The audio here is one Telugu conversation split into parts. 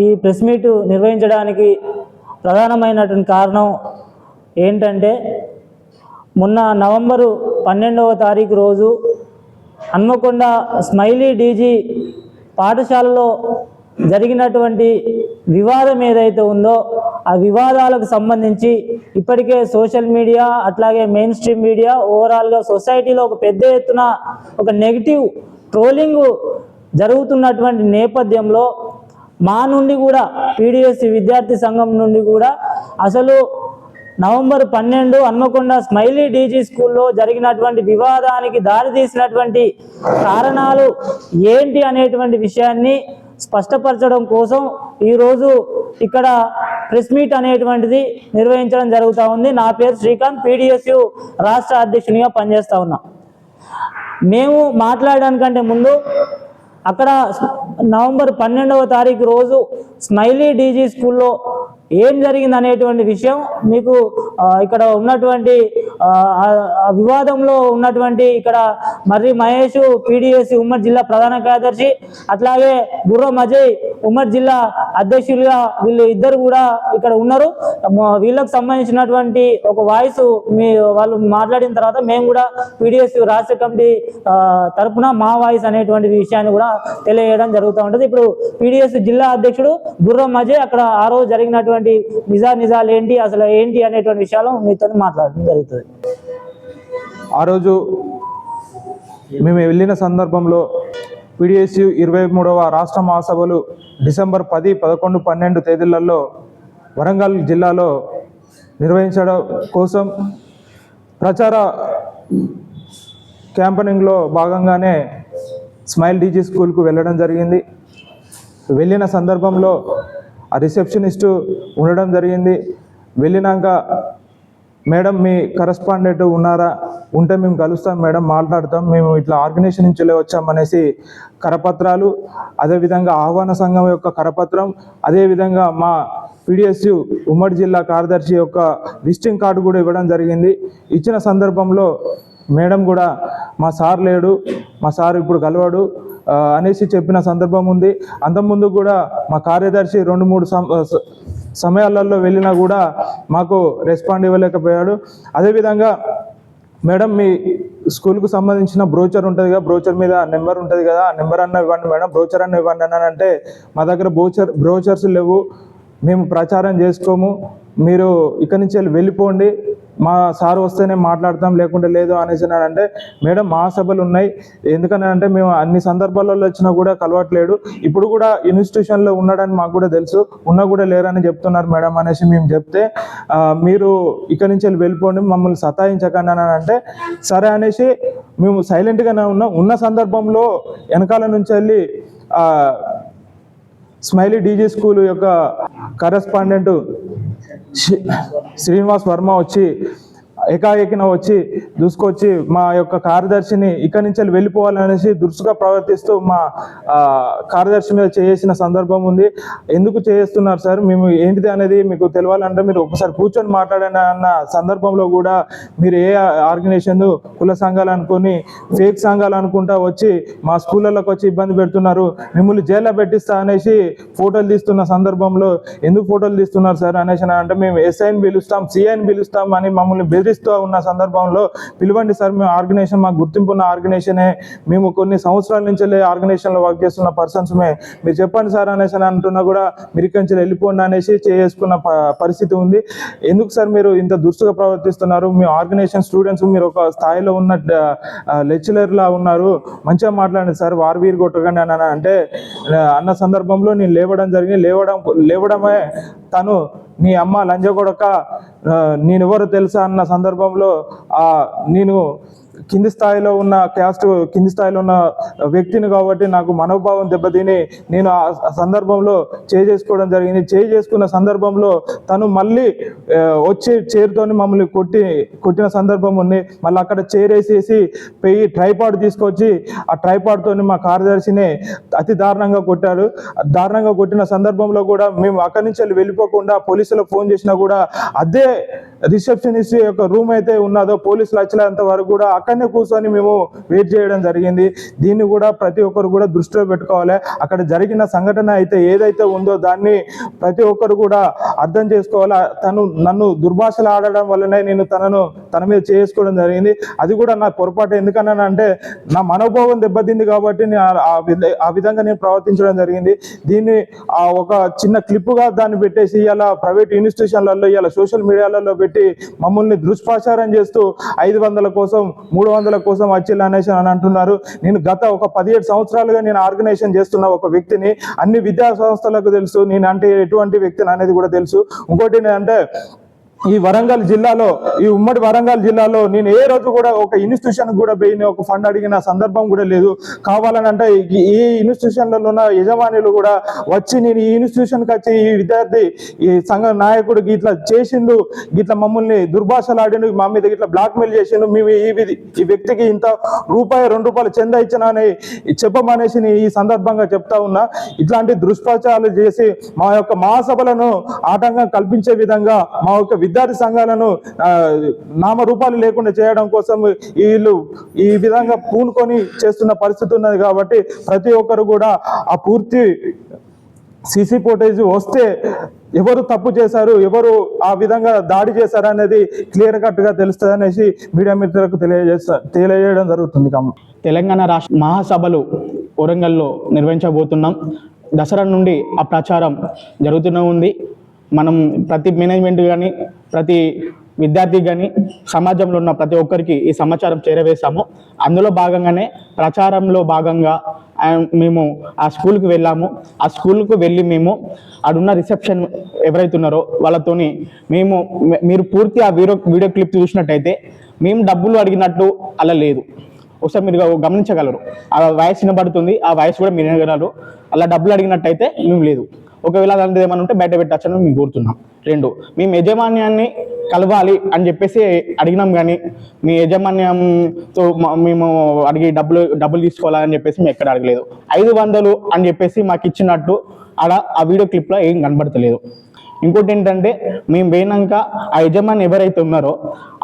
ఈ ప్రెస్ మీట్ నిర్వహించడానికి ప్రధానమైనటువంటి కారణం ఏంటంటే మొన్న నవంబరు పన్నెండవ తారీఖు రోజు హన్మకొండ స్మైలీ డీజీ పాఠశాలలో జరిగినటువంటి వివాదం ఏదైతే ఉందో ఆ వివాదాలకు సంబంధించి ఇప్పటికే సోషల్ మీడియా అట్లాగే మెయిన్ స్ట్రీమ్ మీడియా ఓవరాల్గా సొసైటీలో ఒక పెద్ద ఎత్తున ఒక నెగిటివ్ ట్రోలింగ్ జరుగుతున్నటువంటి నేపథ్యంలో మా నుండి కూడా పీడిఎస్సి విద్యార్థి సంఘం నుండి కూడా అసలు నవంబర్ పన్నెండు హన్మకొండ స్మైలీ డీజీ స్కూల్లో జరిగినటువంటి వివాదానికి దారితీసినటువంటి కారణాలు ఏంటి అనేటువంటి విషయాన్ని స్పష్టపరచడం కోసం ఈరోజు ఇక్కడ ప్రెస్ మీట్ అనేటువంటిది నిర్వహించడం జరుగుతూ ఉంది. నా పేరు శ్రీకాంత్ పీడిఎస్యు రాష్ట్ర అధ్యక్షునిగా పనిచేస్తూ ఉన్నా. మేము మాట్లాడడానికంటే ముందు అక్కడ నవంబర్ పన్నెండవ తారీఖు రోజు స్మైలీ డీజీ స్కూల్లో ఏం జరిగింది అనేటువంటి విషయం మీకు ఇక్కడ ఉన్నటువంటి వివాదంలో ఉన్నటువంటి ఇక్కడ మర్రి మహేష్ పీడిఎస్ ఉమ్మడి జిల్లా ప్రధాన కార్యదర్శి అట్లాగే గుర్రం అజయ్ ఉమ్మడి జిల్లా అధ్యక్షులుగా వీళ్ళు ఇద్దరు కూడా ఇక్కడ ఉన్నారు. వీళ్ళకు సంబంధించినటువంటి ఒక వాయిస్ మీ వాళ్ళు మాట్లాడిన తర్వాత మేము కూడా పీడిఎస్ రాష్ట్ర కమిటీ తరఫున తరపున మా వాయిస్ అనేటువంటి విషయాన్ని కూడా తెలియజేయడం జరుగుతూ ఉంటుంది. ఇప్పుడు పీడిఎస్ జిల్లా అధ్యక్షుడు గుర్రం అజయ్ అక్కడ ఆ రోజు జరిగినటువంటి నిజా నిజాలు ఏంటి అసలు ఏంటి అనేటువంటి విషయాలు మీతో మాట్లాడడం జరుగుతుంది. ఆ రోజు మేము వెళ్ళిన సందర్భంలో పిడిఎస్యు ఇరవై మూడవ రాష్ట్ర మహాసభలు డిసెంబర్ పది పదకొండు పన్నెండు తేదీలలో వరంగల్ జిల్లాలో నిర్వహించడం కోసం ప్రచార క్యాంపెనింగ్లో భాగంగానే స్మైల్ డీజీ స్కూల్కు వెళ్ళడం జరిగింది. వెళ్ళిన సందర్భంలో ఆ రిసెప్షనిస్టు ఉండడం జరిగింది. వెళ్ళినాక మేడం మీ కరస్పాండెంట్ ఉన్నారా? ఉంటే మేము కలుస్తాం మేడం మాట్లాడతాం మేము ఇట్లా ఆర్గనైజేషన్ నుంచి వచ్చామనేసి కరపత్రాలు అదేవిధంగా ఆహ్వాన సంఘం యొక్క కరపత్రం అదేవిధంగా మా పిడిఎస్యు ఉమ్మడి జిల్లా కార్యదర్శి యొక్క విజిటింగ్ కార్డు కూడా ఇవ్వడం జరిగింది. ఇచ్చిన సందర్భంలో మేడం కూడా మా సార్ లేడు మా సార్ ఇప్పుడు కలవాడు. అనేసి చెప్పిన సందర్భం ఉంది. అంతకుముందు కూడా మా కార్యదర్శి రెండు మూడు స- సమయాలలో వెళ్ళినా కూడా మాకు రెస్పాండ్ ఇవ్వలేకపోయాడు. అదేవిధంగా మేడం మీ స్కూల్కు సంబంధించిన బ్రోచర్ ఉంటుంది కదా బ్రోచర్ మీద నెంబర్ ఉంటుంది కదా ఆ నెంబర్ అన్న ఇవ్వండి మేడం. బ్రోచర్ అన్న ఇవ్వండి అని అంటే మా దగ్గర బ్రోచర్ బ్రోచర్స్ లేవు. మేము ప్రచారం చేసుకోము. మీరు ఇక్కడి నుంచి వెళ్ళి వెళ్ళిపోండి. మా సార్ వస్తేనే మాట్లాడతాం లేకుంటే లేదు అనేసి అంటే మేడం మా సభలు ఉన్నాయి. ఎందుకని అంటే మేము అన్ని సందర్భాలలో వచ్చినా కూడా కలవట్లేడు ఇప్పుడు కూడా ఇన్స్టిట్యూషన్లో ఉన్నాడని మాకు కూడా తెలుసు. ఉన్నా కూడా లేరని చెప్తున్నారు మేడం అనేసి మేము చెప్తే మీరు ఇక్కడి నుంచి వెళ్ళి వెళ్ళిపోండి మమ్మల్ని సతాయించకండి అని అంటే సరే అనేసి మేము సైలెంట్గానే ఉన్నాం. ఉన్న సందర్భంలో వెనకాల నుంచి వెళ్ళి స్మైలీ డీజీ స్కూల్ యొక్క కరెస్పాండెంట్ శ్రీనివాస్ వర్మ వచ్చి ఏకాఏకిన వచ్చి దూసుకొచ్చి మా యొక్క కార్యదర్శిని ఇక్కడి నుంచి వెళ్ళి వెళ్ళిపోవాలనేసి దురుసుగా ప్రవర్తిస్తూ మా కార్యదర్శి మీద చేసిన సందర్భం ఉంది. ఎందుకు చేస్తున్నారు సార్? మేము ఏంటిది అనేది మీకు తెలియాలంటే మీరు ఒకసారి కూర్చొని మాట్లాడని అన్న సందర్భంలో కూడా మీరు ఏ ఆర్గనైజేషన్ కుల సంఘాలు అనుకొని ఫేక్ సంఘాలు అనుకుంటా వచ్చి మా స్కూళ్ళలోకి వచ్చి ఇబ్బంది పెడుతున్నారు. మిమ్మల్ని జైల్లో పెట్టిస్తా అనేసి ఫోటోలు తీస్తున్న సందర్భంలో ఎందుకు ఫోటోలు తీస్తున్నారు సార్ అనేసి అంటే మేము ఎస్ఐని పిలుస్తాం సిఐని పిలుస్తాం అని మమ్మల్ని బెదిరిస్తూ ఉన్న సందర్భంలో పిలవండి సార్ మేము ఆర్గనైజేషన్ మాకు గుర్తింపు ఉన్న ఆర్గనైజేషనే. మేము కొన్ని సంవత్సరాల నుంచి ఆర్గనైజేషన్లో వర్క్ చేస్తున్న పర్సన్స్మే మీరు చెప్పండి సార్ అనేసి అని అంటున్నా కూడా మీరు ఇక్కడి నుంచి వెళ్ళిపోండి అనేసి చేసుకున్న ప- పరిస్థితి ఉంది. ఎందుకు సార్ మీరు ఇంత దుస్తుగా ప్రవర్తిస్తున్నారు? మీ ఆర్గనైజేషన్ స్టూడెంట్స్ మీరు ఒక స్థాయిలో ఉన్న లెక్చరర్లా ఉన్నారు. మంచిగా మాట్లాడండి సార్ వారు వీరు కొట్టకండి అని అంటే అన్న సందర్భంలో నేను లేవడం జరిగింది. లేవడం లేవడమే తను నీ అమ్మ లంజగొడక నేను నేనెవరు తెలుసా అన్న సందర్భంలో నేను కింది స్థాయిలో ఉన్న క్యాస్ట్ కింది స్థాయిలో ఉన్న వ్యక్తిని కాబట్టి నాకు మనోభావం దెబ్బతిని నేను ఆ సందర్భంలో చేయి చేసుకోవడం జరిగింది. చేయి చేసుకున్న సందర్భంలో తను మళ్ళీ వచ్చి చైర్తోని మమ్మల్ని కొట్టి కొట్టిన సందర్భం ఉంది. మళ్ళీ అక్కడ చేరేసేసి పెయి ట్రైపాడ్ తీసుకొచ్చి ఆ ట్రైపాడ్తోని మా కార్యదర్శిని అతి దారుణంగా కొట్టారు. దారుణంగా కొట్టిన సందర్భంలో కూడా మేము అక్కడి నుంచి వెళ్ళి వెళ్ళిపోకుండా పోలీసులకు ఫోన్ చేసినా కూడా అదే రిసెప్షనిస్ట్ యొక్క రూమ్ అయితే ఉన్నదో పోలీసులు వచ్చేంత వరకు కూడా పక్కనే అక్కడనే కూర్చొని మేము వెయిట్ చేయడం జరిగింది. దీన్ని కూడా ప్రతి ఒక్కరు కూడా దృష్టిలో పెట్టుకోవాలి. అక్కడ జరిగిన సంఘటన అయితే ఏదైతే ఉందో దాన్ని ప్రతి ఒక్కరు కూడా అర్థం చేసుకోవాలి. తను నన్ను దుర్భాషలు ఆడడం వల్లనే నేను తనను తన మీద చేసుకోవడం జరిగింది. అది కూడా నా పొరపాటు. ఎందుకన్నానంటే నా మనోభావం దెబ్బతింది కాబట్టి నేను ఆ- విధ- ఆ విధంగా నేను ప్రవర్తించడం జరిగింది. దీన్ని ఆ ఒక చిన్న క్లిప్పుగా దాన్ని పెట్టేసి ఇలా ప్రైవేట్ ఇన్స్టిట్యూషన్లలో ఇలా సోషల్ మీడియాలలో పెట్టి మమ్మల్ని దుష్ప్రచారం చేస్తూ ఐదు వందల కోసం మూడు వందల కోసం వచ్చిల్ అనేసి అని అంటున్నారు. నేను గత ఒక పదిహేడు సంవత్సరాలుగా నేను ఆర్గనైజేషన్ చేస్తున్న ఒక వ్యక్తిని అన్ని విద్యా సంస్థలకు తెలుసు. నేను అంటే ఎటువంటి వ్యక్తిని అనేది కూడా తెలుసు. ఇంకోటి అంటే ఈ వరంగల్ జిల్లాలో ఈ ఉమ్మడి వరంగల్ జిల్లాలో నేను ఏ రోజు కూడా ఒక ఇన్స్టిట్యూషన్ కూడా పోయిన ఒక ఫండ్ అడిగిన సందర్భం కూడా లేదు. కావాలని అంటే ఈ- ఇన్స్టిట్యూషన్లలో ఉన్న యజమానులు కూడా వచ్చి నేను ఈ ఇన్స్టిట్యూషన్కి వచ్చి ఈ విద్యార్థి ఈ సంఘ నాయకుడు ఇట్లా చేసిండు ఇట్లా మమ్మల్ని దుర్భాషలాడిండు మా మీద ఇట్లా బ్లాక్మెయిల్ చేసిండు మేము ఈ విధి- ఈ వ్యక్తికి ఇంత రూపాయి రెండు రూపాయలు చెంద ఇచ్చిన అని చెప్పమనేసి నేను ఈ సందర్భంగా చెప్తా ఉన్నా. ఇట్లాంటి దుష్ప్రచారాలు చేసి మా యొక్క మహాసభలను ఆటంకం కల్పించే విధంగా మా యొక్క విద్యార్థి సంఘాలను నామరూపాలు లేకుండా చేయడం కోసం వీళ్ళు ఈ విధంగా పూనుకొని చేస్తున్న పరిస్థితి ఉన్నది కాబట్టి ప్రతి ఒక్కరు కూడా ఆ పూర్తి సీసీ ఫుటేజ్ వస్తే ఎవరు తప్పు చేశారు ఎవరు ఆ విధంగా దాడి చేశారు అనేది క్లియర్ కట్గా తెలుస్తుంది అనేసి మీడియా మిత్రులకు తెలియజేస్తా తెలియజేయడం జరుగుతుంది కమ్మ. తెలంగాణ రాష్ట్ర మహాసభలు వరంగల్లో నిర్వహించబోతున్నాం. దసరా నుండి ఆ ప్రచారం జరుగుతూనే ఉంది. మనం ప్రతి మేనేజ్మెంట్ కానీ ప్రతి విద్యార్థి కానీ సమాజంలో ఉన్న ప్రతి ఒక్కరికి ఈ సమాచారం చేరవేశాము. అందులో భాగంగానే ప్రచారంలో భాగంగా మేము ఆ స్కూల్కి వెళ్ళాము. ఆ స్కూల్కు వెళ్ళి మేము అడున్న రిసెప్షన్ ఎవరైతే ఉన్నారో వాళ్ళతోని మేము మీరు పూర్తి ఆ వీడియో వీడియో క్లిప్ చూసినట్టయితే మేము డబ్బులు అడిగినట్టు అలా లేదు. ఒకసారి మీరు గమనించగలరు. ఆ వాయిస్ వినబడుతుంది ఆ వాయిస్ కూడా మీరు వినగలరు అలా డబ్బులు అడిగినట్టయితే మేము లేదు. ఒకవేళ అలాంటిది ఏమైనా ఉంటే బయట పెట్టచ్చని మేము కోరుతున్నాం. రెండు మేము యజమాన్యాన్ని కలవాలి అని చెప్పేసి అడిగినాం కానీ మీ యజమాన్యంతో మేము అడిగి డబ్బులు డబ్బులు తీసుకోవాలని చెప్పేసి మేము ఎక్కడ అడగలేదు. ఐదు వందలు అని చెప్పేసి మాకు ఇచ్చినట్టు అక్కడ ఆ వీడియో క్లిప్లో ఏం కనబడతలేదు. ఇంకోటి ఏంటంటే మేము పోయినాక ఆ యజమాని ఎవరైతే ఉన్నారో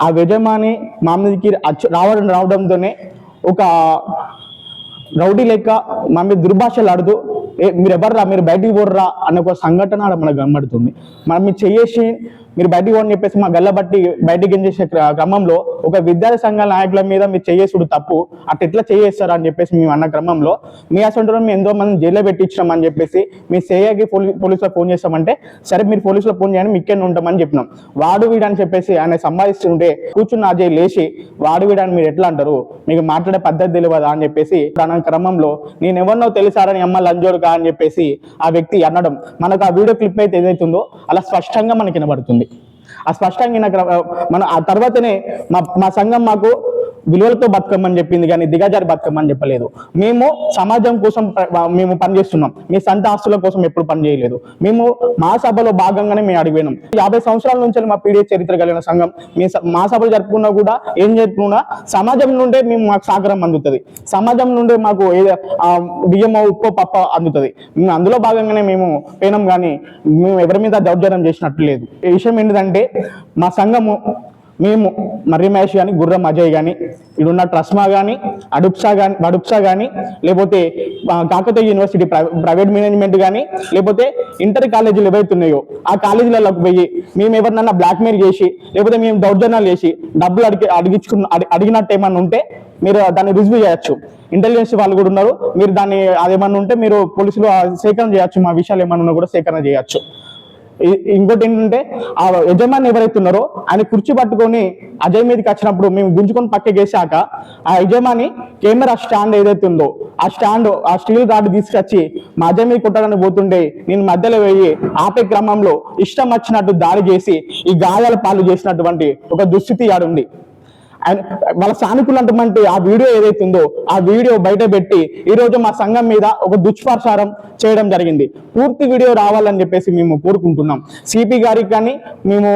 ఆ యజమాని మా మీదకి రావడం రావడంతోనే ఒక రౌడీ లెక్క మా మీద దుర్భాషలు ఆడుతూ ఏ మీరు ఎవర్రా మీరు బయటికి పోర్రా? అనే ఒక సంఘటన మనకు కనబడుతుంది. మనం చేసి మీరు బయటికి పోని చెప్పేసి మా గల్లబట్టి బయటికి గెంజేసే క్రమంలో ఒక విద్యార్థి సంఘాల నాయకుల మీద మీరు చేయేసుడు తప్పు. అట్లా ఎట్లా చేయేస్తారు అని చెప్పేసి మేము అన్న క్రమంలో మీ అసలు మేము ఎంతో మంది జైల్లో పెట్టించినాం అని చెప్పేసి మీ సేయకి పోలీసులకు పోలీసులో ఫోన్ చేస్తామంటే సరే మీరు పోలీసులో ఫోన్ చేయండి మీకే ఉంటామని చెప్పినాం. వాడు వీడని చెప్పేసి ఆయన సంపాదిస్తుంటే కూర్చున్న అజయ్ లేచి వాడు వీడని మీరు ఎట్లా అంటారు? మీకు మాట్లాడే పద్ధతి తెలియదా? అని చెప్పేసి అన్న క్రమంలో నేను ఎవరినో తెలిసారని అమ్మ లంజోడుగా అని చెప్పేసి ఆ వ్యక్తి అనడం. మనకు ఆ వీడియో క్లిప్ అయితే ఏదైతుందో అలా స్పష్టంగా మనకి వినబడుతుంది. ఆ స్పష్టంగా నాకు మన ఆ తర్వాతనే మా మా సంఘం మాకు విలువలతో బతకమని చెప్పింది కానీ దిగజారి బతకమని చెప్పలేదు. మేము సమాజం కోసం మేము పనిచేస్తున్నాం మీ సొంత ఆస్తుల కోసం ఎప్పుడు పని చేయలేదు. మేము మా సభలో భాగంగానే మేము అడిగినాం యాభై సంవత్సరాల నుంచి మా పీడిఎస్ చరిత్ర కలిగిన సంఘం మీ స- మా సభలు జరుపుకున్నా కూడా ఏం జరుపుకున్నా సమాజం నుండే మేము మాకు సహకారం అందుతుంది. సమాజం నుండే మాకు బియ్యం ఉప్పు పప్ప అందుతుంది. మేము అందులో భాగంగానే మేము పోయినాం కానీ మేము ఎవరి మీద దౌర్జన్యం చేసినట్టు లేదు. ఈ విషయం ఏంటంటే మా సంఘము మేము మర్రి మహేష్ కానీ గుర్రం అజయ్ కానీ ఇడున్న ట్రస్మా కానీ అడుప్సా కానీ అడుప్సా కానీ లేకపోతే కాకతీయ యూనివర్సిటీ ప్రైవేట్ మేనేజ్మెంట్ కానీ లేకపోతే ఇంటర్ కాలేజీలు ఏవైతున్నాయో ఆ కాలేజీలలోకి పోయి మేము ఎవరినన్నా బ్లాక్మెయిల్ చేసి లేకపోతే మేము దౌర్జన్యాలు చేసి డబ్బులు అడిగి అడిగించుకున్న అడిగినట్టు ఏమన్నా ఉంటే మీరు దాన్ని రుజువు చేయొచ్చు. ఇంటెలిజెన్స్ వాళ్ళు కూడా ఉన్నారు. మీరు దాన్ని అదేమన్నా ఉంటే మీరు పోలీసులు సేకరణ చేయొచ్చు. మా విషయాలు ఏమన్నా ఉన్నా కూడా సేకరణ చేయొచ్చు. ఇంకోటి ఏంటంటే ఆ యజమాని ఎవరైతే ఉన్నారో ఆయన కుర్చీ పట్టుకొని అజయ్ మీదకి వచ్చినప్పుడు మేము గుంజుకొని పక్క వేసాక ఆ యజమాని కెమెరా స్టాండ్ ఏదైతే ఉందో ఆ స్టాండ్ ఆ స్టీల్ రాడ్ తీసుకొచ్చి మా అజయ్ మీద కొట్టడానికి పోతుండే నేను మధ్యలో వెయ్యి ఆపే క్రమంలో ఇష్టం వచ్చినట్టు దాడి చేసి ఈ గాయాల పాలు చేసినటువంటి ఒక దుస్థితి ఆడుంది. ఆయన వాళ్ళ సానుకూలు ఆ వీడియో ఏదైతే ఉందో ఆ వీడియో బయట పెట్టి ఈరోజు మా సంఘం మీద ఒక దుష్ప్రచారం చేయడం జరిగింది. పూర్తి వీడియో రావాలని చెప్పేసి మేము కోరుకుంటున్నాం. సిపి గారికి కానీ మేము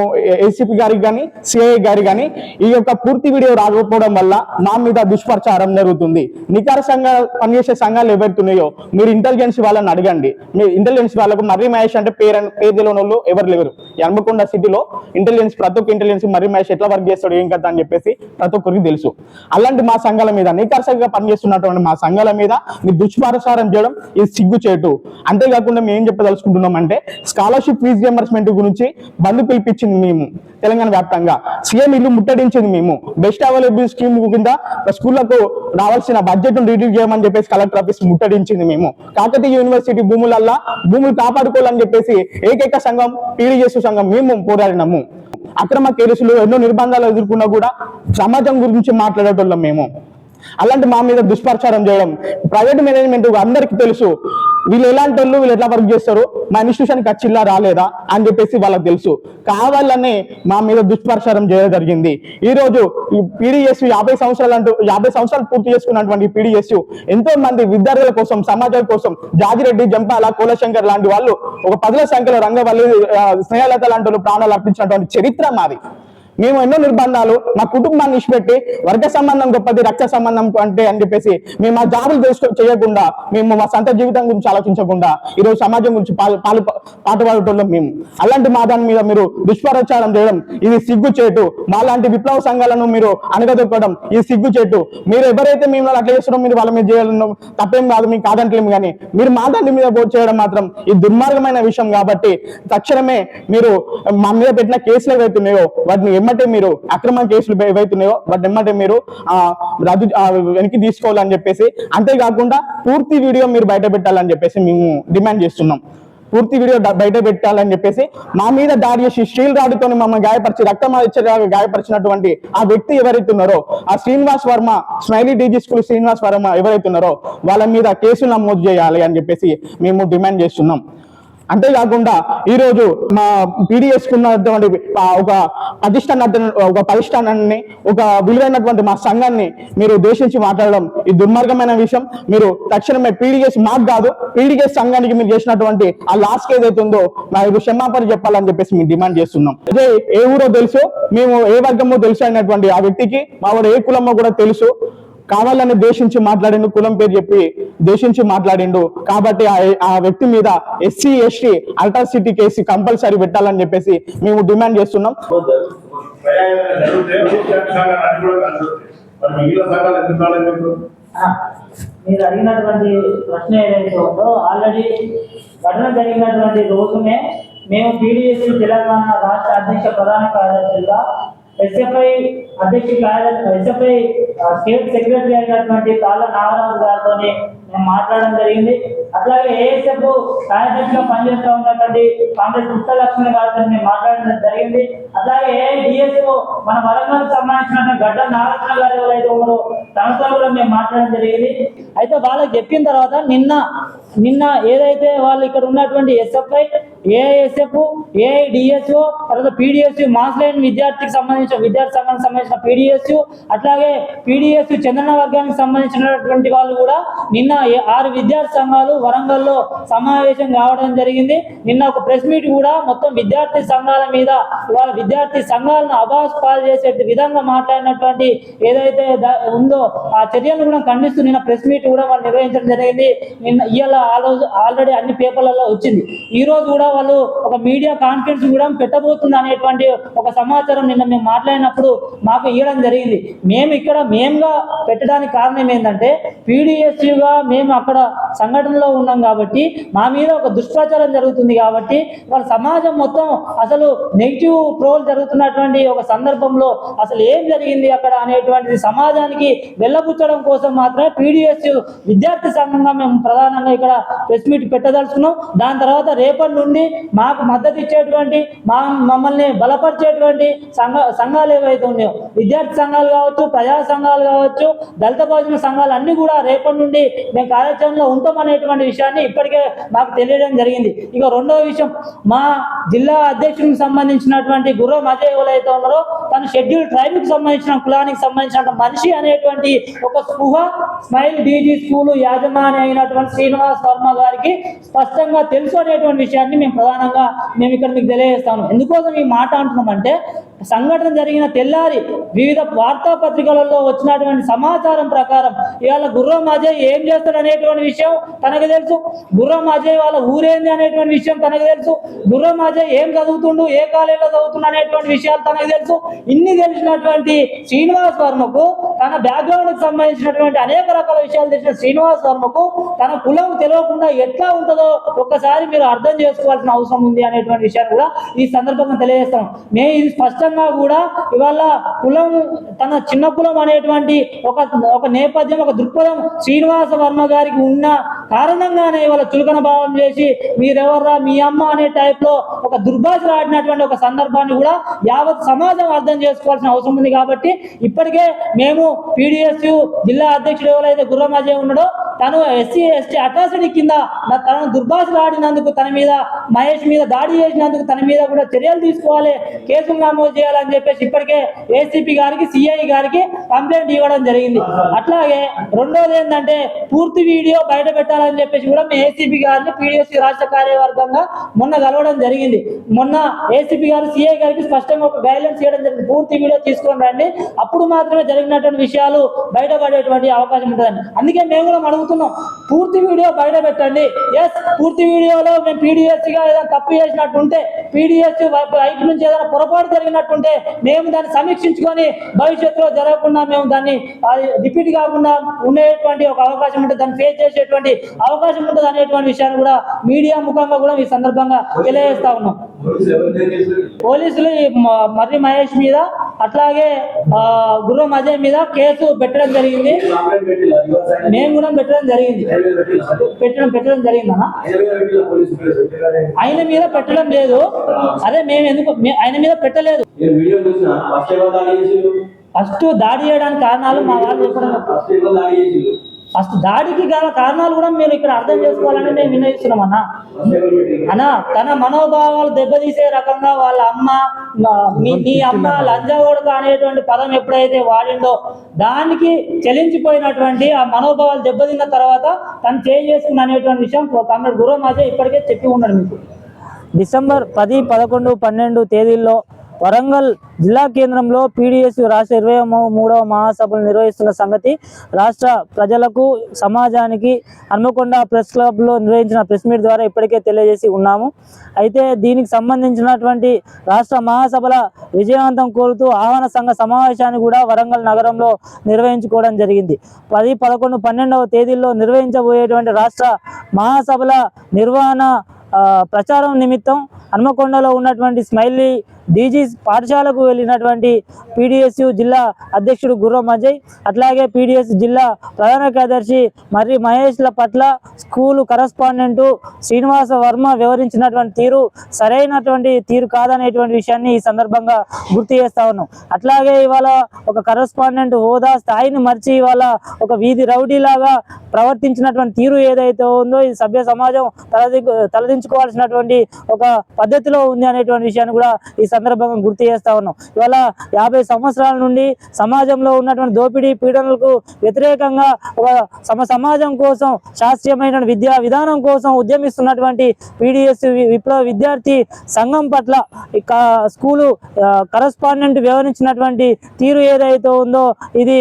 ఏసీపీ గారికి కానీ సిఐ గారికి కానీ ఈ యొక్క పూర్తి వీడియో రాకపోవడం వల్ల మా మీద దుష్ప్రచారం జరుగుతుంది. నికార సంఘాలు పనిచేసే సంఘాలు ఎవరుతున్నాయో మీరు ఇంటెలిజెన్స్ వాళ్ళని అడగండి. మీరు ఇంటెలిజెన్స్ వాళ్ళకు మర్రి మహేష్ అంటే పేరు పేరు తెలియని వాళ్ళు ఎవరు లేరు. యనమకొండ సిటీలో ఇంటెలిజెన్స్ ప్రతి ఒక్క ఇంటెలిజెన్స్ మర్రి మహేష్ ఎట్లా వర్క్ చేస్తాడు ఏం కదా అని చెప్పేసి ప్రతి ఒక్కరికి తెలుసు. అలాంటి మా సంఘాల మీద నికర్షగా పనిచేస్తున్నటువంటి మా సంఘాల మీద మీరు దుష్ప్రచారం చేయడం ఇది సిగ్గు సిగ్గుచేటు. అంతేకాకుండా మేము ఏం చెప్పదలుచుకుంటున్నాం అంటే స్కాలర్షిప్ ఫీజు రియంబర్స్మెంట్ గురించి బంధు పిలిపించింది మేము తెలంగాణ వ్యాప్తంగా. సీఎం ఇల్లు ముట్టడించింది మేము. బెస్ట్ అవైలబుల్ స్కీమ్ కింద స్కూళ్ళకు రావాల్సిన బడ్జెట్ రిలీజ్ చేయమని చెప్పేసి కలెక్టర్ ఆఫీస్ ముట్టడించింది మేము. కాకతీయ యూనివర్సిటీ భూములల్లా భూములు కాపాడుకోవాలని చెప్పేసి ఏకైక సంఘం పీడిఎస్ సంఘం మేము పోరాడినాము. అక్రమ కేసులు ఎన్నో నిర్బంధాలు ఎదుర్కొన్నా కూడా సమాజం గురించి మాట్లాడేటోళ్ళం మేము. అలాంటి మా మీద దుష్ప్రచారం చేయడం. ప్రైవేట్ మేనేజ్మెంట్ అందరికీ తెలుసు. వీళ్ళు ఎలాంటి వాళ్ళు వీళ్ళు ఎట్లా వర్క్ చేస్తారు? మా ఇన్స్టిట్యూషన్ ఖర్చిల్లా రాలేదా? అని చెప్పేసి వాళ్ళకి తెలుసు. కావాలని మా మీద దుష్ప్రచారం చేయడం జరిగింది. ఈ రోజు ఈ పీడిఎస్ యాభై సంవత్సరాలు అంటూ యాభై సంవత్సరాలు పూర్తి చేసుకున్నటువంటి పీడిఎస్ ఎంతో మంది విద్యార్థుల కోసం సమాజం కోసం జాజిరెడ్డి జంపాల కోలశంకర్ లాంటి వాళ్ళు ఒక పదుల సంఖ్యలో రంగవల్లి స్నేహలత లాంటి వాళ్ళు ప్రాణాలు అర్పించినటువంటి చరిత్ర మాది. మేము ఎన్నో నిర్బంధాలు మా కుటుంబాన్ని ఇచ్చిపెట్టి వర్గ సంబంధం గొప్పది రక్త సంబంధం అంటే అని చెప్పేసి మేము మా జాబులు చేసుకో చేయకుండా మేము మా సొంత జీవితం గురించి ఆలోచించకుండా ఈరోజు సమాజం గురించి పాలు పాలు పాటు పాడేటోళ్ళం మేము. అలాంటి మా దాని మీద మీరు దుష్ప్రచారం చేయడం ఇది సిగ్గు చేటు. మా లాంటి విప్లవ సంఘాలను మీరు అనగదొక్కడం ఇది సిగ్గు చేటు. మీరు ఎవరైతే మేము అట్లా చేస్తున్నారో మీరు వాళ్ళ మీద చేయాలన్న తప్పేం కాదు మీకు కాదంటలేము కానీ మీరు మా దాని మీద పోటీ చేయడం మాత్రం ఇది దుర్మార్గమైన విషయం కాబట్టి తక్షణమే మీరు మా మీద పెట్టిన కేసులు ఏవైతున్నాయో వాటిని ఎమ్మటే మీరు అక్రమ కేసులు ఏవైతున్నాయో వాటి ఎమ్మటే మీరు రద్దు వెనక్కి తీసుకోవాలని చెప్పేసి అంతేకాకుండా పూర్తి వీడియో మీరు బయట పెట్టాలని చెప్పేసి మేము డిమాండ్ చేస్తున్నాం. పూర్తి వీడియో బయట పెట్టాలని చెప్పేసి మా మీద దాడి చేసి స్టీల్ రాడుతో మమ్మల్ని గాయపరిచి రక్తం గాయపరిచినటువంటి ఆ వ్యక్తి ఎవరైతే ఉన్నారో ఆ Srinivas Varma smiley DG school Srinivas Varma ఎవరైతే ఉన్నారో వాళ్ళ మీద కేసులు నమోదు చేయాలి అని చెప్పేసి మేము డిమాండ్ చేస్తున్నాం. అంతేకాకుండా ఈరోజు మా పీడిఎస్ ఉన్నటువంటి ఒక అధిష్టాన ఒక పరిష్టానాన్ని ఒక విలువైనటువంటి మా సంఘాన్ని మీరు ఉద్దేశించి మాట్లాడడం ఈ దుర్మార్గమైన విషయం. మీరు తక్షణమే పీడిఎస్ మాకు కాదు పీడిఎస్ సంఘానికి మీరు చేసినటువంటి ఆ లాస్ట్ ఏదైతే ఉందో మీరు క్షమాపణ చెప్పాలని చెప్పేసి మేము డిమాండ్ చేస్తున్నాం. అదే ఏ ఊరో తెలుసు మేము ఏ వర్గమో తెలుసు అయినటువంటి ఆ వ్యక్తికి మా వాడు ఏ కులమో కూడా తెలుసు. కావాలని దేశించి మాట్లాడిండు కులం పేరు చెప్పి దేశించి మాట్లాడిండు. కాబట్టి ఆ- వ్యక్తి మీద SC ST atrocity case compulsory పెట్టాలని చెప్పేసి మేము డిమాండ్ చేస్తున్నాం. మీరు అడిగినటువంటి ప్రశ్న ఏదైతే ఉందో ఆల్రెడీ ఘటన జరిగినటువంటి రోజునే మేము పీడిఎస్ తెలంగాణ రాష్ట్ర అధ్యక్ష ప్రధాన కార్యదర్శిగా ఎస్ఎఫ్ఐ అధ్యక్ష కార్యదర్శి ఎస్ఎఫ్ఐ స్టేట్ సెక్రటరీ అయినటువంటి తాళ్ళ నాగరాజు గారితో మేము మాట్లాడడం జరిగింది. అట్లాగే ఏఎస్ఎఫ్ కార్యదర్శిగా పనిచేస్తూ ఉన్నటువంటి కాంగ్రెస్ గుప్త లక్ష్మణ్ గారితో మేము మాట్లాడడం జరిగింది. అట్లాగే ఏఐడిఎస్ఓ మన వరంగల్ సంబంధించిన గడ్డ నారాయణ గారు ఎవరైతే ఉన్నారో తనతో కూడా మేము మాట్లాడడం జరిగింది. అయితే వాళ్ళకి చెప్పిన తర్వాత నిన్న నిన్న ఏదైతే వాళ్ళు ఇక్కడ ఉన్నటువంటి ఎస్ఎఫ్ఐ ఏఎస్ఎఫ్ ఏఐడిఎస్ఓ తర్వాత పీడిఎస్యు మాస్ లైన్ విద్యార్థికి సంబంధించిన విద్యార్థి సంఘానికి సంబంధించిన పీడిఎస్యు అట్లాగే పీడిఎస్యు చంద్రన వర్గానికి సంబంధించినటువంటి వాళ్ళు కూడా నిన్న ఆరు విద్యార్థి సంఘాలు వరంగల్లో సమావేశం కావడం జరిగింది. నిన్న ఒక ప్రెస్ మీట్ కూడా మొత్తం విద్యార్థి సంఘాల మీద వాళ్ళ విద్యార్థి సంఘాలను అబాస్ పాలు చేసే విధంగా మాట్లాడినటువంటి ఏదైతే ఉందో ఆ చర్యలను కూడా ఖండిస్తూ నిన్న ప్రెస్ మీట్ కూడా వాళ్ళు నిర్వహించడం జరిగింది. నిన్న ఇవాళ ఆల్రెడీ అన్ని పేపర్లలో వచ్చింది. ఈ రోజు కూడా వాళ్ళు ఒక మీడియా కాన్ఫరెన్స్ కూడా పెట్టబోతుంది అనేటువంటి ఒక సమాచారం నిన్న మేము మాట్లాడినప్పుడు మాకు ఇవ్వడం జరిగింది. మేము ఇక్కడ మేముగా పెట్టడానికి కారణం ఏంటంటే పీడిఎస్యుగా మేము అక్కడ సంఘటనలో ఉన్నాం కాబట్టి మా మీద ఒక దుష్ప్రచారం జరుగుతుంది కాబట్టి వాళ్ళ సమాజం మొత్తం అసలు నెగిటివ్ ప్రోల్ జరుగుతున్నటువంటి ఒక సందర్భంలో అసలు ఏం జరిగింది అక్కడ అనేటువంటిది సమాజానికి వెళ్ళబుచ్చడం కోసం మాత్రమే పీడిఎస్ విద్యార్థి సంఘంగా మేము ప్రధానంగా ఇక్కడ ప్రెస్ మీట్ పెట్టదలుచుకున్నాం. దాని తర్వాత రేపటి నుండి మాకు మద్దతు ఇచ్చేటువంటి మా మమ్మల్ని బలపరిచేటువంటి సంఘ సంఘాలు ఏవైతే ఉన్నాయో విద్యార్థి సంఘాలు కావచ్చు ప్రజా సంఘాలు కావచ్చు దళిత భోజన సంఘాలు అన్ని కూడా రేపటి నుండి మేము కార్యాచరణలో ఉంటాం అనేటువంటి విషయాన్ని ఇప్పటికే మాకు తెలియడం జరిగింది. ఇక రెండవ విషయం మా జిల్లా అధ్యక్షునికి సంబంధించినటువంటి గుర్రం అజయ్ ఎవరైతే ఉన్నారో తను షెడ్యూల్ ట్రైబ్కి సంబంధించిన కులానికి సంబంధించిన మనిషి అనేటువంటి ఒక స్పృహ స్మైల్ డీజీ స్కూల్ యాజమాని అయినటువంటి శ్రీనివాస్ వర్మ గారికి స్పష్టంగా తెలుసు అనేటువంటి విషయాన్ని మేము ప్రధానంగా మేము ఇక్కడ మీకు తెలియజేస్తాము ఎందుకోసం ఈ మాట అంటున్నామంటే సంఘటన జరిగిన తెల్లారి వివిధ వార్తాపత్రికలలో వచ్చినటువంటి సమాచారం ప్రకారం ఇవాళ గుర్రం అజయ్ ఏం చేస్తాడు అనేటువంటి విషయం తనకు తెలుసు. గుర్రం అజయ్ వాళ్ళ ఊరేంది అనేటువంటి విషయం తనకు తెలుసు. గుర్రం అజయ్ ఏం చదువుతుండు ఏ కాలేజీలో చదువుతుండు అనేటువంటి విషయాలు తనకు తెలుసు. ఇన్ని తెలిసినటువంటి శ్రీనివాస్ వర్మకు తన బ్యాక్గ్రౌండ్కి సంబంధించినటువంటి అనేక రకాల విషయాలు తెలిసిన శ్రీనివాస్ వర్మకు తన కులం తెలియకుండా ఎట్లా ఉంటుందో ఒక్కసారి మీరు అర్థం చేసుకోవాల్సిన అవసరం ఉంది అనేటువంటి విషయాన్ని కూడా ఈ సందర్భంగా తెలియజేస్తాం మేము ఇది స్పష్టంగా కూడా ఇవాళ కులం తన చిన్న కులం అనేటువంటి ఒక ఒక నేపథ్యం ఒక దృక్పథం శ్రీనివాస వర్మ గారికి ఉన్న కారణంగానే ఇవాళ చులకన భావం చేసి మీరెవర్రా మీ అమ్మ అనే టైప్లో ఒక దుర్భాషలు ఆడినటువంటి ఒక సందర్భాన్ని కూడా యావత్ సమాజం అర్థం చేసుకోవాల్సిన అవసరం ఉంది కాబట్టి ఇప్పటికే మేము పీడిఎస్ జిల్లా అధ్యక్షుడు ఎవరైతే గుర్రం అజయ్ ఉన్నాడో తను ఎస్సీ ఎస్టీ అట్రాసిటీ కింద తనను దుర్భాషలు ఆడినందుకు తన మీద మహేష్ మీద దాడి చేసినందుకు తన మీద కూడా చర్యలు తీసుకోవాలి కేసులు నమోదు చేయాలని చెప్పేసి ఇప్పటికే ఏసీపీ గారికి సిఐ గారికి కంప్లైంట్ ఇవ్వడం జరిగింది. అట్లాగే రెండోది ఏంటంటే పూర్తి పూర్తి వీడియో బయట పెట్టాలని చెప్పేసి కూడా మేము ఏసీపీ గారిని పీడిఎస్సీ రాష్ట్ర కార్యవర్గంగా మొన్న కలవడం జరిగింది. మొన్న ఏసీపీ గారు సిఐ గారికి స్పష్టంగా ఒక గైడ్లైన్స్ చేయడం జరిగింది. పూర్తి వీడియో తీసుకొని రండి. అప్పుడు మాత్రమే జరిగినటువంటి విషయాలు బయటపడేటువంటి అవకాశం ఉంటుందండి. అందుకే మేము కూడా అడుగుతున్నాం పూర్తి వీడియో బయట పెట్టండి. ఎస్ పూర్తి వీడియోలో మేము పీడిఎస్ ఏదైనా తప్పు చేసినట్టు ఉంటే పీడిఎస్ వైపు నుంచి ఏదైనా పొరపాటు జరిగినట్టుంటే మేము దాన్ని సమీక్షించుకొని భవిష్యత్తులో జరగకుండా మేము దాన్ని అది రిపీట్ కాకుండా ఉండేటువంటి ఒక అవకాశం ఉంటుంది. దాన్ని ఫేస్ చేసేటువంటి అవకాశం ఉంటుంది అనేటువంటి విషయాన్ని కూడా మీడియా ముఖంగా కూడా ఈ సందర్భంగా తెలియజేస్తా ఉన్నాం. పోలీసులు ఈ మర్రి మహేష్ మీద అట్లాగే ఆ, గుర్రం అజయ్ మీద కేసు పెట్టడం జరిగింది. మేము కూడా పెట్టడం జరిగింది. పెట్టడం పెట్టడం జరిగింది అన్న ఆయన మీద పెట్టడం లేదు. అదే మేము ఎందుకు ఆయన మీద పెట్టలేదు. ఫస్ట్ దాడి ఫస్ట్ దాడి చేయడానికి కారణాలు మా వాళ్ళు చెప్పడం ఫస్ట్ దాడికి గల కారణాలు కూడా మీరు ఇక్కడ అర్థం చేసుకోవాలని మేము విన్నవిస్తున్నాం అన్న? అన్న తన మనోభావాలు దెబ్బతీసే రకంగా వాళ్ళ అమ్మ మా- అమ్మ లంజగొడక అనేటువంటి పదం ఎప్పుడైతే వాడిండో దానికి చెలించిపోయినటువంటి ఆ మనోభావాలు దెబ్బతిన్న తర్వాత తను చేంజ్ చేసుకున్న అనేటువంటి విషయం కామ్రేడ్ గురు మాజే ఇప్పటికే చెప్పి ఉన్నాడు మీకు డిసెంబర్ పది పదకొండు పన్నెండు తేదీల్లో వరంగల్ జిల్లా కేంద్రంలో పీడిఎస్ రాష్ట్ర ఇరవై మూడవ మహాసభలు నిర్వహిస్తున్న సంగతి రాష్ట్ర ప్రజలకు సమాజానికి హన్మకొండ ప్రెస్ క్లబ్లో నిర్వహించిన ప్రెస్ మీట్ ద్వారా ఇప్పటికే తెలియజేసి ఉన్నాము. అయితే దీనికి సంబంధించినటువంటి రాష్ట్ర మహాసభల విజయవంతం కోరుతూ ఆహ్వాన సంఘ సమావేశాన్ని కూడా వరంగల్ నగరంలో నిర్వహించుకోవడం జరిగింది. పది పదకొండు పన్నెండవ తేదీల్లో నిర్వహించబోయేటువంటి రాష్ట్ర మహాసభల నిర్వహణ ప్రచారం నిమిత్తం హన్మకొండలో ఉన్నటువంటి స్మైలీ డీజీ పాఠశాలకు వెళ్ళినటువంటి పీడిఎస్యు జిల్లా అధ్యక్షుడు గుర్రం అజయ్ అట్లాగే పీడిఎస్ జిల్లా ప్రధాన కార్యదర్శి మర్రి మహేష్ల పట్ల స్కూలు కరస్పాండెంట్ శ్రీనివాస వర్మ వివరించినటువంటి తీరు సరైనటువంటి తీరు కాదనేటువంటి విషయాన్ని ఈ సందర్భంగా గుర్తు చేస్తా ఉన్నాం. అట్లాగే ఇవాళ ఒక కరస్పాండెంట్ హోదా స్థాయిని మర్చి ఇవాళ ఒక వీధి రౌడీలాగా ప్రవర్తించినటువంటి తీరు ఏదైతే ఉందో ఇది సభ్య సమాజం తలది తలదించుకోవాల్సినటువంటి ఒక పద్ధతిలో ఉంది అనేటువంటి విషయాన్ని కూడా ఈ సందర్భంగా గుర్తు చేస్తా ఉన్నాం. ఇవాళ యాభై సంవత్సరాల నుండి సమాజంలో ఉన్నటువంటి దోపిడీ పీడనలకు వ్యతిరేకంగా ఒక సమ సమాజం కోసం శాస్త్రీయమైన విద్యా విధానం కోసం ఉద్యమిస్తున్నటువంటి పీడిఎస్ విప్లవ విద్యార్థి సంఘం పట్ల స్కూలు కరస్పాండెంట్ వివరించినటువంటి తీరు ఏదైతే ఉందో ఇది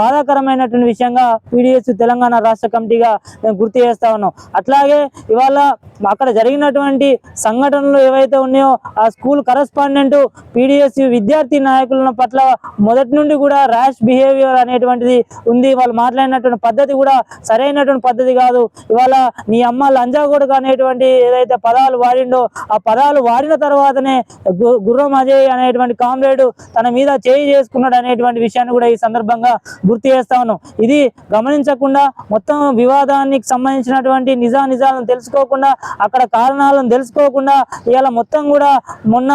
బాధాకరమైనటువంటి విషయంగా పీడిఎస్ తెలంగాణ రాష్ట్ర కమిటీగా మేము గుర్తు చేస్తా ఉన్నాం. అట్లాగే ఇవాళ అక్కడ జరిగినటువంటి సంఘటనలు ఏవైతే ఉన్నాయో ఆ స్కూల్ కరస్పాండెంట్ పీడిఎస్ విద్యార్థి నాయకుల పట్ల మొదటి నుండి కూడా ర్యాష్ బిహేవియర్ అనేటువంటిది ఉంది. వాళ్ళు మాట్లాడినటువంటి పద్ధతి కూడా సరైనటువంటి పద్ధతి కాదు. ఇవాళ నీ అమ్మ లంజాగొడక అనేటువంటి ఏదైతే పదాలు వాడిండో ఆ పదాలు వాడిన తర్వాతనే గుర్రం అజయ్ అనేటువంటి కామ్రేడ్ తన మీద చేయి చేసుకున్నాడు అనేటువంటి విషయాన్ని కూడా ఈ సందర్భంగా గుర్తు చేస్తా ఉన్నాం. ఇది గమనించకుండా మొత్తం వివాదానికి సంబంధించినటువంటి నిజా నిజాలను తెలుసుకోకుండా అక్కడ కారణాలను తెలుసుకోకుండా ఇవాళ మొత్తం కూడా మొన్న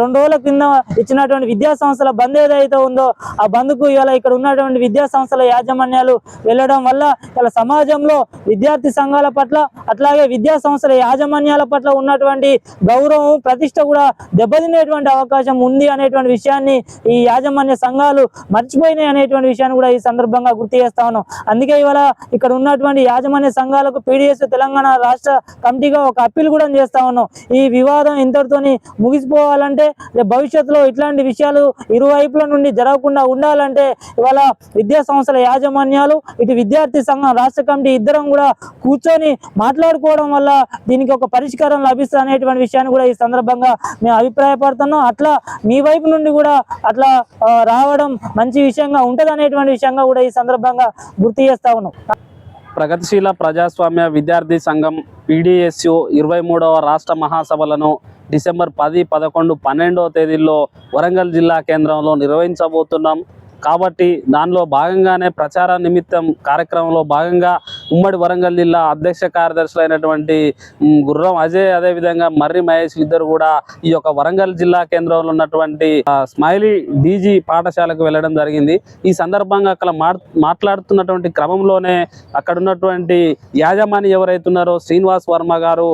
రెండు రోజుల కింద ఇచ్చినటువంటి విద్యా సంస్థల బంద్ ఏదైతే ఉందో ఆ బంద్కు ఇవాళ ఇక్కడ ఉన్నటువంటి విద్యా సంస్థల యాజమాన్యాలు వెళ్ళడం వల్ల ఇలా సమాజంలో విద్యార్థి సంఘాల పట్ల అట్లాగే విద్యా సంస్థల యాజమాన్యాల పట్ల ఉన్నటువంటి గౌరవం ప్రతిష్ట కూడా దెబ్బతినేటువంటి అవకాశం ఉంది అనేటువంటి విషయాన్ని ఈ యాజమాన్య సంఘాలు మర్చిపోయినాయి అనేటువంటి విషయాన్ని కూడా ఈ సందర్భంగా గుర్తు చేస్తా ఉన్నాం. అందుకే ఇవాళ ఇక్కడ ఉన్నటువంటి యాజమాన్య సంఘాలకు పీడిఎస్ తెలంగాణ రాష్ట్ర కమిటీగా ఒక అప్పీల్ కూడా చేస్తా ఉన్నాం. ఈ వివాదం ఇంతటితోని ముగిసిపోవాలంటే ఎందుకంటే రేపు భవిష్యత్తులో ఇట్లాంటి విషయాలు ఇరువైపుల నుండి జరగకుండా ఉండాలంటే ఇవాళ విద్యా సంస్థల యాజమాన్యాలు ఇటు విద్యార్థి సంఘం రాష్ట్ర కమిటీ ఇద్దరం కూడా కూర్చొని మాట్లాడుకోవడం వల్ల దీనికి ఒక పరిష్కారం లభిస్తుంది అనేటువంటి విషయాన్ని కూడా ఈ సందర్భంగా మేము అభిప్రాయపడుతున్నాం. అట్లా మీ వైపు నుండి కూడా అట్లా రావడం మంచి విషయంగా ఉంటది అనేటువంటి విషయంగా కూడా ఈ సందర్భంగా గుర్తు చేస్తా ఉన్నాం. ప్రగతిశీల ప్రజాస్వామ్య విద్యార్థి సంఘం పీడిఎస్యు ఇరవై మూడవ రాష్ట్ర మహాసభలను డిసెంబర్ పది పదకొండు పన్నెండవ తేదీల్లో వరంగల్ జిల్లా కేంద్రంలో నిర్వహించబోతున్నాం. కాబట్టి దానిలో భాగంగానే ప్రచార నిమిత్తం కార్యక్రమంలో భాగంగా ఉమ్మడి వరంగల్ జిల్లా అధ్యక్ష కార్యదర్శులైనటువంటి మ్, గుర్రం అజయ్ అదేవిధంగా మర్రి మహేష్ ఇద్దరు కూడా ఈ యొక్క వరంగల్ జిల్లా కేంద్రంలో ఉన్నటువంటి స్మైలీ డీజీ పాఠశాలకు వెళ్ళడం జరిగింది. ఈ సందర్భంగా అక్కడ మాట్లాడుతున్నటువంటి క్రమంలోనే అక్కడ ఉన్నటువంటి యాజమాని ఎవరైతే ఉన్నారో శ్రీనివాస్ వర్మ గారు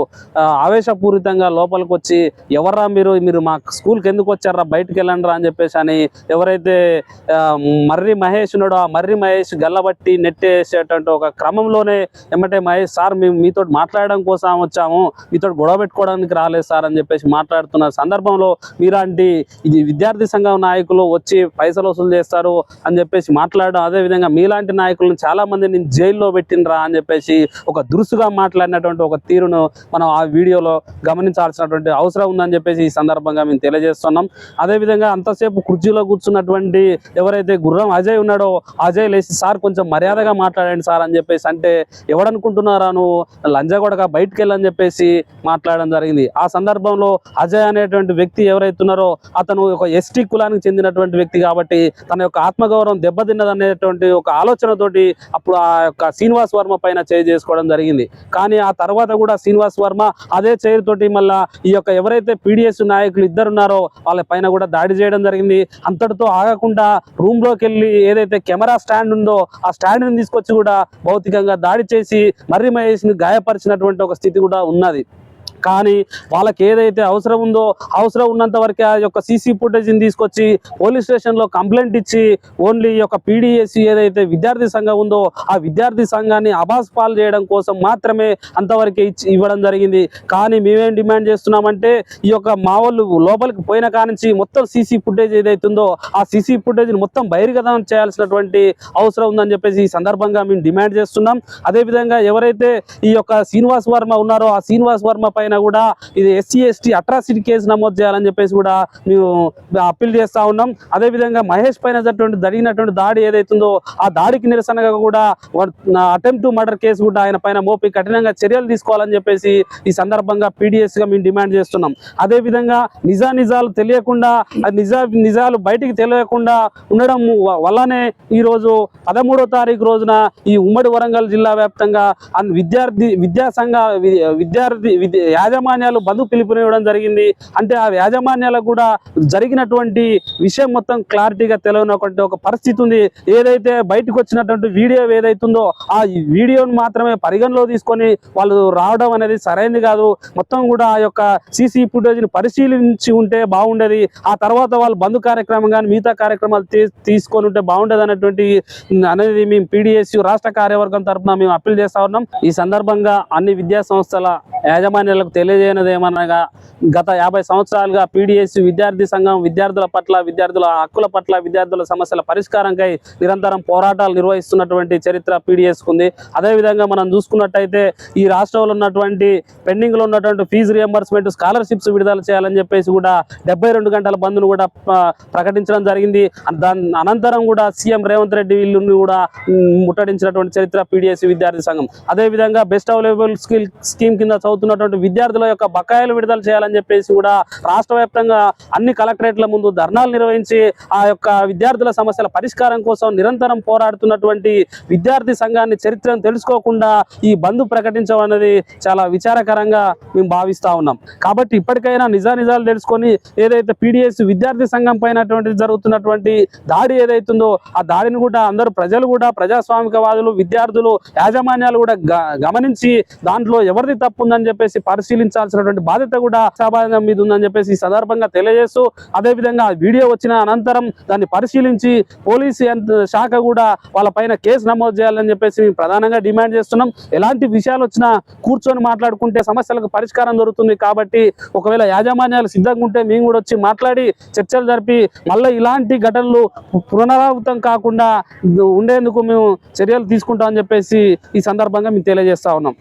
ఆవేశపూరితంగా లోపలికి వచ్చి ఎవర్రా మీరు? మీరు మా స్కూల్కి ఎందుకు వచ్చారా? బయటికి వెళ్ళండి రా అని చెప్పేసి అని ఎవరైతే మర్రి మహేష్ ఉన్నాడో ఆ మర్రి మహేష్ గల్లబట్టి నెట్టేసేటువంటి ఒక క్రమంలో క్రమంలోనే ఏమంటే మహేష్ సార్ మేము మీతో మాట్లాడడం కోసం వచ్చాము మీతో గొడవ పెట్టుకోవడానికి రాలేదు సార్ అని చెప్పేసి మాట్లాడుతున్న సందర్భంలో మీలాంటి ఇది విద్యార్థి సంఘం నాయకులు వచ్చి పైసలు వసూలు చేస్తారు అని చెప్పేసి మాట్లాడడం అదేవిధంగా మీలాంటి నాయకులను చాలా మంది నేను జైల్లో పెట్టినరా అని చెప్పేసి ఒక దురుసుగా మాట్లాడినటువంటి ఒక తీరును మనం ఆ వీడియోలో గమనించాల్సినటువంటి అవసరం ఉందని చెప్పేసి ఈ సందర్భంగా మేము తెలియజేస్తున్నాం. అదేవిధంగా అంతసేపు కుర్చీలో కూర్చున్నటువంటి ఎవరైతే గుర్రం అజయ్ ఉన్నాడో అజయ్ లేచి సార్ కొంచెం మర్యాదగా మాట్లాడండి సార్ అని చెప్పేసి అంటే ఎవడనుకుంటున్నారా నువ్వు? లంజగొడక బయటికి వెళ్ళని చెప్పేసి మాట్లాడడం జరిగింది. ఆ సందర్భంలో అజయ్ అనేటువంటి వ్యక్తి ఎవరైతే ఉన్నారో అతను ఒక ఎస్టీ కులానికి చెందినటువంటి వ్యక్తి కాబట్టి తన యొక్క ఆత్మగౌరవం దెబ్బతిన్నదనేటువంటి ఒక ఆలోచనతోటి అప్పుడు ఆ యొక్క శ్రీనివాస్ వర్మ పైన చేయి చేసుకోవడం జరిగింది. కానీ ఆ తర్వాత కూడా శ్రీనివాస్ వర్మ అదే చైర్ తోటి మళ్ళా ఈ యొక్క ఎవరైతే పీడిఎస్ నాయకులు ఇద్దరున్నారో వాళ్ళ పైన కూడా దాడి చేయడం జరిగింది. అంతటితో ఆగకుండా రూమ్లోకి వెళ్ళి ఏదైతే కెమెరా స్టాండ్ ఉందో ఆ స్టాండ్ని తీసుకొచ్చి కూడా భౌతికంగా దాడి చేసి మర్రి మహేష్ని గాయపరిచినటువంటి ఒక స్థితి కూడా ఉన్నది. కానీ వాళ్ళకి ఏదైతే అవసరం ఉందో అవసరం ఉన్నంత వరకే ఆ యొక్క సీసీ ఫుటేజ్ని తీసుకొచ్చి పోలీస్ స్టేషన్లో కంప్లైంట్ ఇచ్చి ఓన్లీ ఈ యొక్క పీడిఎస్సి ఏదైతే విద్యార్థి సంఘం ఉందో ఆ విద్యార్థి సంఘాన్ని అబాస్ పాలు చేయడం కోసం మాత్రమే అంతవరకే ఇచ్చి ఇవ్వడం జరిగింది. కానీ మేమేం డిమాండ్ చేస్తున్నామంటే ఈ యొక్క మా వాళ్ళు లోపలికి పోయిన కానించి మొత్తం సీసీ ఫుటేజ్ ఏదైతుందో ఆ సీసీ ఫుటేజ్ని మొత్తం బహిర్గతం చేయాల్సినటువంటి అవసరం ఉందని చెప్పేసి ఈ సందర్భంగా మేము డిమాండ్ చేస్తున్నాం. అదేవిధంగా ఎవరైతే ఈ యొక్క శ్రీనివాస్ వర్మ ఉన్నారో ఆ శ్రీనివాస్ వర్మ పైన కూడా ఇది ఎస్సీ ఎస్టీ అట్రాసిటీ కేసు నమోదు చేయాలని చెప్పేసి కూడా మేము అప్పీల్ చేస్తా ఉన్నాం. అదేవిధంగా మహేష్ పైన జరిగినటువంటి దాడి ఏదైతుందో ఆ దాడికి నిరసనగా కూడా అటెంప్ట్ మర్డర్ కేసు కూడా ఆయన పైన మోపి కఠినంగా చర్యలు తీసుకోవాలని చెప్పేసి ఈ సందర్భంగా పీడిఎస్గా మేము డిమాండ్ చేస్తున్నాం. అదేవిధంగా నిజా నిజాలు తెలియకుండా నిజా నిజాలు బయటికి తెలియకుండా ఉండడం వల్లనే ఈ రోజు పదమూడో తారీఖు రోజున ఈ ఉమ్మడి వరంగల్ జిల్లా వ్యాప్తంగా విద్యార్థి విద్యాసంఘ విద్యార్థి విద్య యాజమాన్యాలు బంధు పిలుపునివ్వడం జరిగింది. అంటే ఆ యాజమాన్యాలకు కూడా జరిగినటువంటి విషయం మొత్తం క్లారిటీగా తెలియనటువంటి ఒక పరిస్థితి ఉంది. ఏదైతే బయటకు వచ్చినటువంటి వీడియో ఏదైతుందో ఆ వీడియోను మాత్రమే పరిగణలో తీసుకొని వాళ్ళు రావడం అనేది సరైనది కాదు. మొత్తం కూడా ఆ యొక్క సీసీ ఫుటేజ్ని పరిశీలించి ఉంటే బాగుండేది. ఆ తర్వాత వాళ్ళు బంధు కార్యక్రమం కానీ మిగతా కార్యక్రమాలు తీసుకొని ఉంటే బాగుండేది అనేటువంటి అనేది మేము పీడిఎస్యు రాష్ట్ర కార్యవర్గం తరఫున మేము అప్పీల్ చేస్తా ఉన్నాం. ఈ సందర్భంగా అన్ని విద్యా సంస్థల యాజమాన్యాలకు తెలియజేయనది ఏమనగా గత యాభై సంవత్సరాలుగా పీడిఎస్ విద్యార్థి సంఘం విద్యార్థుల పట్ల విద్యార్థుల హక్కుల పట్ల విద్యార్థుల సమస్యల పరిష్కారంకై నిరంతరం పోరాటాలు నిర్వహిస్తున్నటువంటి చరిత్ర పీడిఎస్ ఉంది అదేవిధంగా మనం చూసుకున్నట్టయితే ఈ రాష్ట్రంలో ఉన్నటువంటి పెండింగ్లో ఉన్నటువంటి ఫీజు రియంబర్స్మెంట్ స్కాలర్షిప్స్ విడుదల చేయాలని చెప్పేసి కూడా డెబ్బై రెండు గంటల బంద్ను కూడా ప్రకటించడం జరిగింది. దాని అనంతరం కూడా సీఎం రేవంత్ రెడ్డి వీళ్ళని కూడా ముట్టడించినటువంటి చరిత్ర పీడిఎస్ విద్యార్థి సంఘం. అదేవిధంగా బెస్ట్ అవైలబుల్ స్కిల్ స్కీమ్ కింద చదువుతున్నటువంటి విద్యార్థుల యొక్క బకాయిలు విడుదల చేయాలని చెప్పేసి కూడా రాష్ట్ర వ్యాప్తంగా అన్ని కలెక్టరేట్ల ముందు ధర్నాలు నిర్వహించి ఆ యొక్క విద్యార్థుల సమస్యల పరిష్కారం కోసం నిరంతరం పోరాడుతున్నటువంటి విద్యార్థి సంఘాన్ని చరిత్రను తెలుసుకోకుండా ఈ బంద్ ప్రకటించడం అనేది చాలా విచారకరంగా మేము భావిస్తా ఉన్నాం. కాబట్టి ఇప్పటికైనా నిజానిజాలు తెలుసుకొని ఏదైతే పీడిఎస్ విద్యార్థి సంఘం పైన జరుగుతున్నటువంటి దాడి ఏదైతుందో ఆ దాడిని కూడా అందరూ ప్రజలు కూడా ప్రజాస్వామికవాదులు విద్యార్థులు యాజమాన్యాలు కూడా గమనించి దాంట్లో ఎవరిది తప్పు ఉందని చెప్పేసి పరిశీలించాల్సినటువంటి బాధ్యత కూడా సభాంగం మీద ఉందని చెప్పేసి ఈ సందర్భంగా తెలియజేస్తూ అదేవిధంగా వీడియో వచ్చిన అనంతరం దాన్ని పరిశీలించి పోలీసు శాఖ కూడా వాళ్ళ పైన కేసు నమోదు చేయాలని చెప్పేసి మేము ప్రధానంగా డిమాండ్ చేస్తున్నాం. ఎలాంటి విషయాలు వచ్చినా కూర్చొని మాట్లాడుకుంటే సమస్యలకు పరిష్కారం దొరుకుతుంది కాబట్టి ఒకవేళ యాజమాన్యాలు సిద్ధంగా ఉంటే మేము కూడా వచ్చి మాట్లాడి చర్చలు జరిపి మళ్ళీ ఇలాంటి ఘటనలు పునరావృతం కాకుండా ఉండేందుకు మేము చర్యలు తీసుకుంటామని చెప్పేసి ఈ సందర్భంగా మేము తెలియజేస్తా ఉన్నాం.